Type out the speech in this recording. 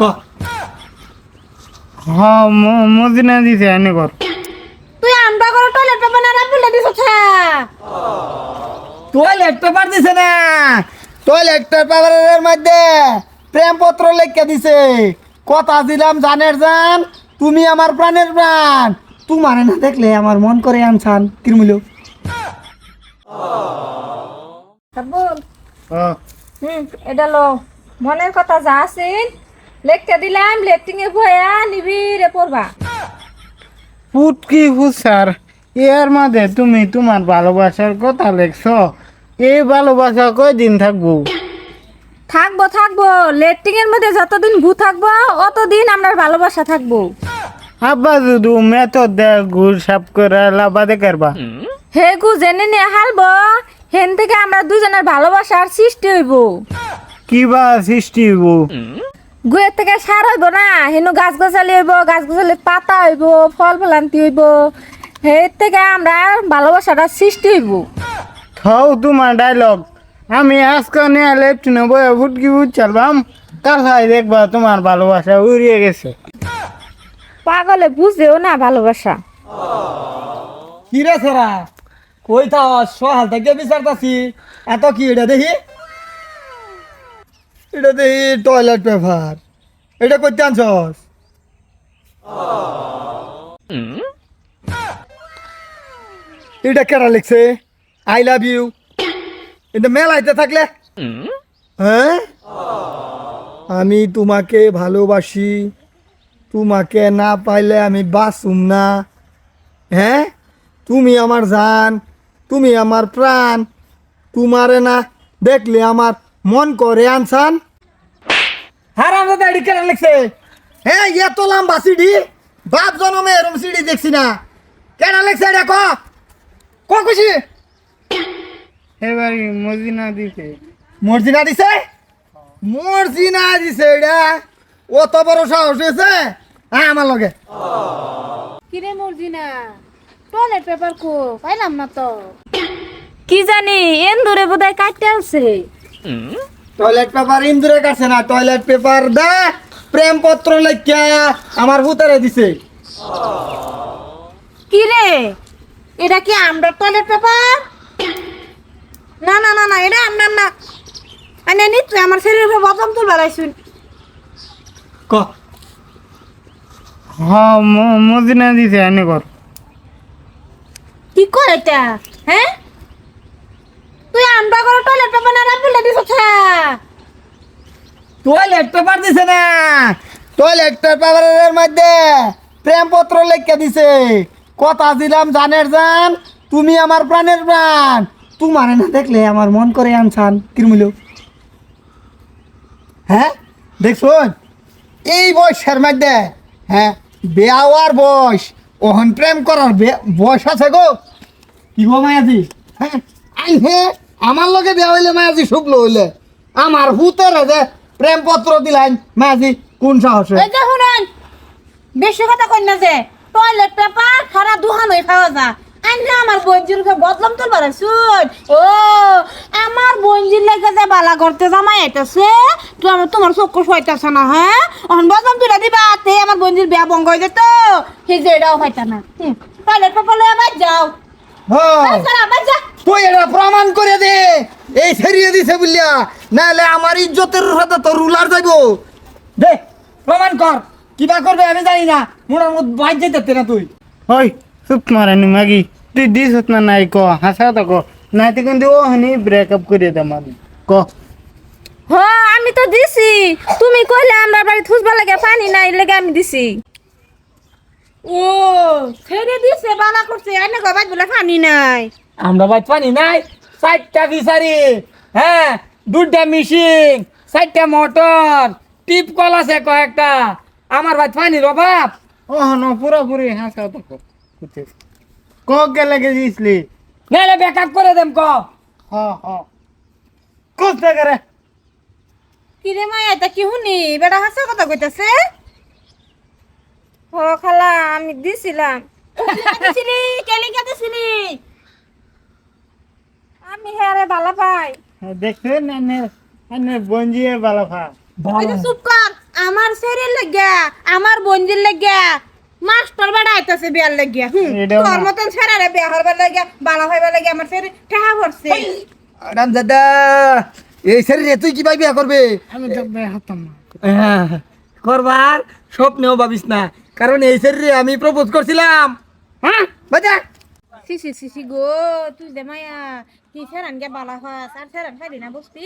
ক। হ্যাঁ মদিনা দিছে এনে কর। তুই আমরা করে টয়লেট পেপার না রাখবি দিছ টয়লেট পেপার দিছে না? টয়লেট পেপারের মধ্যে প্রেমপত্র লেখা দিছে। কথা দিলাম জানের জান তুমি আমার প্রাণের প্রাণ। তোমারে না দেখলে আমার মন করে আনছান কিরমিল হ্যাঁ এটা লো মনের কথা যা আছিল। লেখতে দিলাম লেফটিং এ ভয়া নিবি রে পড়বা। পুটকি হুসার এর মাঝে তুমি তোমার ভালোবাসার কথা লেখছ। এই ভালোবাসা কয়দিন থাকব? থাকব থাকব। লেফটিং এর মধ্যে যতদিন ভূ থাকব অতদিন আমরা ভালোবাসা থাকব। আব্বা যদি মেথড দেয় গুড় সাপ করে লাভাদে করবা। হে গু জেনে নিয়ে হালবো হেন থেকে আমরা দুজনের ভালোবাসার সৃষ্টি হইব। কিবা সৃষ্টি হইব? গুয়ের থেকে সার হইব না হেনু গাছ গাছালি হইব গাছ গাছালি পাতা হইব ফল ফলান্তি হইব। হের থেকে আমরা ভালোবাসাটা সৃষ্টি হইব। থাও তোমার ডায়লগ আমি আজকে নিয়ে লেফটিনে বয়ে ফুটকি ফুট চালবাম তার সাই দেখবা তোমার ভালোবাসা উড়িয়ে গেছে। পাগলে বুঝেও না ভালোবাসা। কি রে সেরা? কই থাও সহাল থেকে বিচারতাছি। এত কি এটা দেখি? এটা দেখি টয়লেট পেপার এটা করতে আনছস? এটা কেরা লিখছে? আই লাভ ইউ এটা মেলাইতে থাকলে? হ্যাঁ? আমি তোমাকে ভালোবাসি। তোমাকে না পাইলে আমি বাঁচুম না। হ্যাঁ? তুমি আমার জান, তুমি আমার প্রাণ। তোমারে না দেখলে আমার মন করে আনসান। হারাম দাদা এডি কেন লিখছে? হ্যাঁ এত লম্বা সিডি। বাপ জনমে এরম সিডি দেখছি না। কেন লিখছে এটা ক? ক খুশি? এবার মদিনা দিছে। মর্জিনা দিছে? মর্জিনা দিছে এটা। অত বড় সাহস হয়েছে। হ্যাঁ আমার লগে। কিরে মর্জিনা টয়লেট পেপার কো পাইলাম না তো। কি জানি এন দূরে বোধহয় কাটতে আছে টয়লেট পেপার ইন্দুরে কাছে না টয়লেট পেপার দে প্রেম পত্র লেখিয়া আমার ভূতারে দিছে। কি রে? এটা কি আমরা টয়লেট পেপার না না না না এটা আমরা না। আনে নি তুই আমার শরীরের উপর বদম তুল বেড়াইছুন ক? হ্যাঁ মদিনা দিছে এনে কর। কি কর এটা? হ্যাঁ? করে টয়লেট পেপার না দিছ টয়লেট পেপার দিছে না? টয়লেট পেপারের মধ্যে লেখিয়া দিছে। কথা দিলাম জানের জান, তুমি আমার প্রাণের প্রাণ। তোমার না দেখলে আমার মন করে আনছান হ্যাঁ? এই বয়সের মধ্যে হ্যাঁ বেয়াওয়ার বয়স, ওহন প্রেম করার বয়স আছে গো। কি গো মায়াজি? হ্যাঁ আই হে। আমার লগে বিয়া হইলে মায়াজি শুকলো হইলে। আমার হুতের যে প্রেম পত্র দিলাম মায়াজি কোন সাহসে? এই যে শুনেন বেশি কথা কই না যে টয়লেট পেপার সারা দুহান হয়ে খাওয়া যা। আইনে আমার উপরে বদলাম তোর বাড়াইছুন ও আমার বঞ্জির লেগে যে বালা করতে জামাই আইতাছে তুই আমার তোমার চক্ষু সইতাছে না হ্যাঁ অহন বদলাম তুই দিবা তে আমার বঞ্জির বিয়া বঙ্গ হয়ে যেত। সেই যে এটাও হইতা না টয়লেট পেপার লয়ে আবার যাও। হ্যাঁ। আবার যা। তুই এটা প্রমাণ করে দে। এই সেরিয়ে দিছে বলিয়া। নাহলে আমার ইজ্জতের সাথে তো রুলার যাইব। দে প্রমাণ কর। কিবা করবে আমি জানি না। মোড়ার মধ্যে বাইর যেতে না তুই। ওই চুপ মারানি মাগি। তুই দিস না নাই ক হাসা তো ক। নাইতে কিন্তু ও হানি ব্রেকআপ করে দে মারি ক। হ্যাঁ আমি তো দিছি। তুমি কইলে আমরা বাড়ি থুসবা লাগে পানি নাই লেগে আমি দিছি। ও ছেড়ে দিছে বালা করছে। এনে কই বাদ বলে পানি নাই। আমরা পানি নাই চারটা ফিসারি হ্যাঁ দুটা মিশিং চারটা মোটর টিপ কল আছে কয়েকটা। আমার ভাই পানির অভাব। ও হন পুরোপুরি হাসা তো ক ক গেলে গেছিসলি নাহলে ব্যাকআপ করে দেম ক। হ হ। কোথা করে কি রে মায়া এটা কি শুনি? বেটা হাসা কথা কইতাছে? ও খালা আমি দিছিলাম। দিছিলি কেলিকা দিছিলি আমি হ্যাঁ বালা পাই দেখছেন এনে বঞ্জিয়ে বালা খা ওই যে চুপ কর আমার শরীর লাগিয়া আমার বঞ্জির লাগিয়া মাস্টার বেড়া আইতাছে বিয়ার লাগিয়া হুম তোর মতন ছেড়ারে বিয়া হরবার লাগিয়া বালা হইবার লাগিয়া আমার শরীর ঠেহা পড়ছে আরাম দাদা এই শরীরে তুই কি ভাই বিয়া করবে? আমি তো বিয়ে হতাম না। হ্যাঁ, করবার স্বপ্নেও ভাবিস না কারণ এই শরীরে আমি প্রপোজ করছিলাম। হ্যাঁ? বাজা। সিসি সি সি গো, তুই দে মায়া তুই ফেরান গে বালা হাস আর ফেরান খাইলি না বসতি?